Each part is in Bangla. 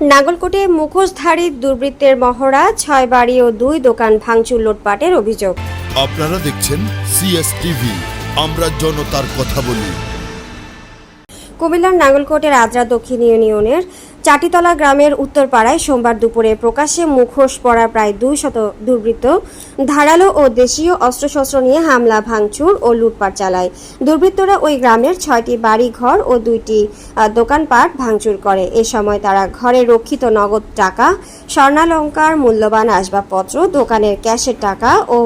নাগলকোটে মুখোশধারী দুর্বৃত্তের মহড়া ছয় বাড়ি ও দুই দোকান ভাঙচুর লুটপাটের অভিযোগ। আপনারা দেখছেন সিএস টিভি আমরা জনতার কথা বলি। কুমিল্লার নাগলকোটের আদ্রা দক্ষিণ ইউনিয়নের চাটিতলা গ্রামের উত্তরপাড়ায় সোমবার দুপুরে প্রকাশ্যে মুখোশ পরা প্রায় দুই শত দুর্বৃত্ত ধারালো ও দেশীয় অস্ত্রশস্ত্র নিয়ে হামলা, ভাঙচুর ও লুটপাট চালায়। দুর্বৃত্তরা ওই গ্রামের ছয়টি বাড়ি ঘর ও দুইটি দোকানপাট ভাঙচুর করে। এ সময় তারা ঘরে রক্ষিত নগদ টাকা, স্বর্ণালঙ্কার, মূল্যবান আসবাবপত্র, দোকানের ক্যাশের টাকা ও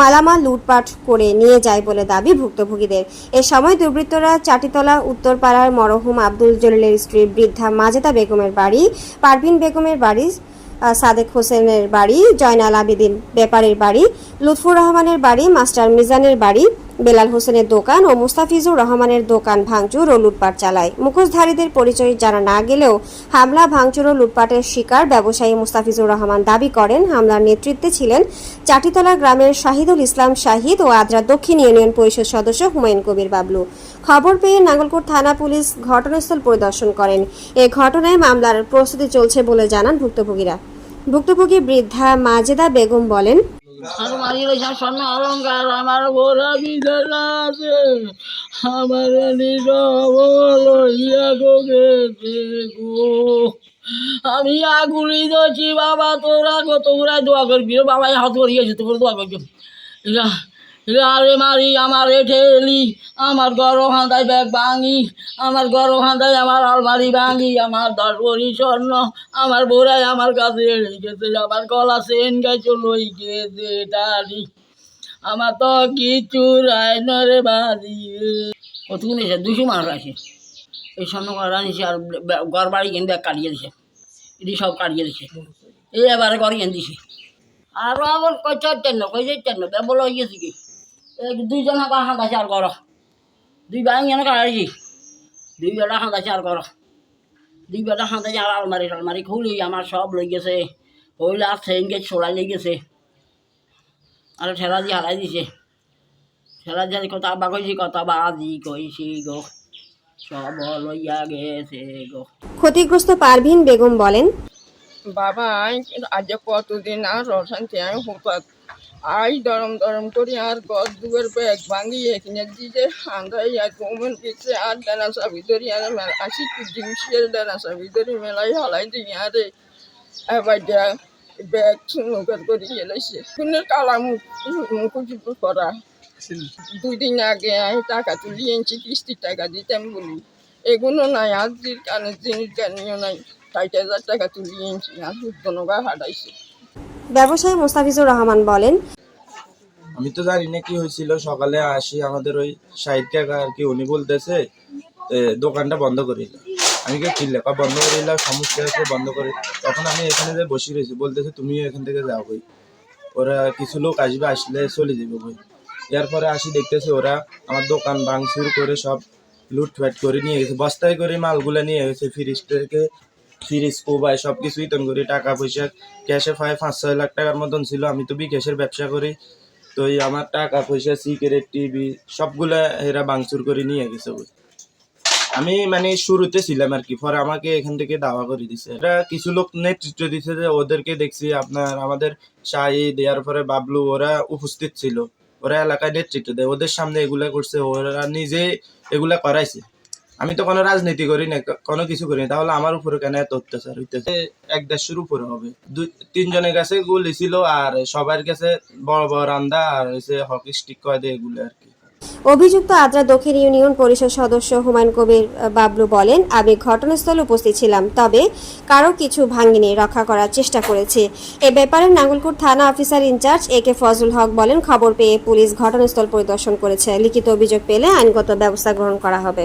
মালামাল লুটপাট করে নিয়ে যায় বলে দাবি ভুক্তভোগীদের। এ সময় দুর্বৃত্তরা চাটিতলা, উত্তরপাড়ার মরহুম আব্দুল জলিলের স্ত্রী বৃদ্ধা মাজেদা বেগমের বাড়ি, পারভিন বেগমের বাড়ি সাদেক হোসেনের বাড়ি, জয়নাল আবেদিন ব্যাপারের বাড়ি, লুৎফুর রহমানের বাড়ি, মাস্টার মিজানের বাড়ি বেলাল হোসেনের দোকান ও মুস্তাফিজুর রহমানের দোকান ভাঙচুর ও লুটপাট চালায়। মুখোশধারীদের পরিচয় জানা না গেলেও হামলা, ভাঙচুর ও লুটপাটের শিকার ব্যবসায়ী মুস্তাফিজুর রহমান দাবি করেন, হামলার নেতৃত্বে ছিলেন চাটিতলা গ্রামের শাহিদুল ইসলাম শাহিদ ও আদ্রা দক্ষিণ ইউনিয়ন পরিষদ সদস্য হুমায়ুন কবির বাবলু। খবর পেয়ে নাগলকোট থানা পুলিশ ঘটনাস্থল পরিদর্শন করেন। এ ঘটনায় মামলার প্রস্তুতি চলছে বলে জানান ভুক্তভোগীরা। ভুক্তভোগী বৃদ্ধা মাজেদা বেগম বলেন রয়েছে স্বর্ণ অলঙ্কার আমার গোরা বিধানা আছে। আমার গো গেছে গো। আমি আগুলি দছি বাবা, তোরা তোমরা দোয়া করবি। বাবা হাত করিয়েছে তোমরা দোয়া করবি। ইয়া ইয়া আরে মারি আমার এঠে এলি আমার গরম হাঁদায় ব্যাগ ভাঙি, আমার গরম হাঁদায় আমার আলমারি ভাঙি, আমার দশ ভরি স্বর্ণ, আমার বোরাই আমার কাছে এড়ে গেছে আমার গলা সেন গেছে লই গেছে ডালি আমার তো কিছু রায় নরে বাজি কতক্ষণ এসে দুশো মানুষ আছে এই স্বর্ণ করা নিছে আর ঘর বাড়ি কেন ব্যাগ কাটিয়ে দিছে। এটি সব কাটিয়ে দিছে। এই এবারে ঘর কেন দিছে। আর আমার কই চারটেন না কই চারটেন না বলো গেছি কি? দুইজন হাঁকাছে আর করো দুই ভাই যেন দুই বেটা হাঁকাছে আর করো দুই বেটা হাঁকাছে আর আলমারি টালমারি খুলি আমার সব লই গেছে। হইলে আর ট্রেন গেট চলাই লই গেছে। আর ঠেলা দিয়ে হারাই দিছে। ঠেলা দিয়ে কথা বা কইছি কথা বা আজি কইছি গো। সব লইয়া গেছে গো। ক্ষতিগ্রস্ত পারভিন বেগম বলেন বাবা আজ কতদিন আর অশান্তি আমি হুপাত আই দরম দরম করি আর গদ দুয়ের ব্যাগ ভাঙি এখানে দিতে আন্দাই আর কমেন পিছে আর ডানা চাবি ধরি আর মেলা আসি জিনিসের ডানা চাবি ধরি মেলাই হালাই দিই আরে। এবার যা ব্যাগ সুনুকার করে গেলেছে কোনো কালা মুখ মুখ করা দুই দিন আগে আমি টাকা তুলি এনেছি কিস্তির টাকা দিতাম বলি। এগুলো নাই আর কানে জিনিস জ্ঞানীয় নাই। ষাট হাজার টাকা তুলি এনেছি আর সুদনগা হারাইছে। ব্যবসায়ী মুস্তাফিজুর রহমান বলেন, আমি তো জানি না কি হয়েছিল। সকালে আসি আমাদের ওই ষাট টাকা আর কি, উনি বলতেছে দোকানটা বন্ধ করিল। আমি কে কিনলে কয়, বন্ধ করিল, সমস্যা আছে, বন্ধ করে। তখন আমি এখানে যে বসে রয়েছি, বলতেছে, তুমিও এখান থেকে যাও বই ওরা কিছু লোক আসবে, আসলে চলে যাবে বই এর পরে আসি, দেখতেছে ওরা আমার দোকান ভাঙচুর করে সব লুটফাট করে নিয়ে গেছে। বস্তায় করে মালগুলো নিয়ে গেছে ফ্রিজ থেকে ফ্রিজ কোবাই সব কিছু ইতন করি, টাকা পয়সা ক্যাশে পায় পাঁচ ছয় লাখ টাকার মতন ছিল। আমি তো বিকাশের ব্যবসা করি। তো এই আমার টাকা পয়সা সিগারেট টিভি সবগুলা এরা বাংচুর করে নিয়ে গেছে আমি মানে শুরুতে ছিলাম আর কি, পরে আমাকে এখান থেকে দাওয়া করে দিছে। এরা কিছু লোক নেতৃত্ব দিছে যে, ওদেরকে দেখছি আপনার আমাদের শাহিদ এর পরে বাবলু, ওরা উপস্থিত ছিল। ওরা এলাকায় নেতৃত্ব দেয়। ওদের সামনে এগুলা করছে, ওরা নিজে এগুলা করাইছে। আমি তো কোনো রাজনীতি করি না কোনো কিছু করি না তাহলে আমার উপরে কেন এত অত্যাচার হইতেছে? এক দেড়শোর উপরে হবে। দুই তিনজনের কাছে গুলি ছিল আর সবার কাছে বড় বড় রান্দা আর হচ্ছে হকি স্টিক কয় দেয় এগুলো আর কি। অভিযুক্ত আদ্রা দক্ষিণ ইউনিয়ন পরিষদ সদস্য হুমায়ুন কবির বাবলু বলেন আমি ঘটনাস্থলে উপস্থিত ছিলাম তবে কারও কিছু ভাঙিনি রক্ষা করার চেষ্টা করেছি। এ ব্যাপারে নাঙ্গলকোট থানা officer in charge A K Fazal Haque বলেন খবর পেয়ে পুলিশ ঘটনাস্থল পরিদর্শন করেছে। লিখিত অভিযোগ পেলে আইনগত ব্যবস্থা গ্রহণ করা হবে।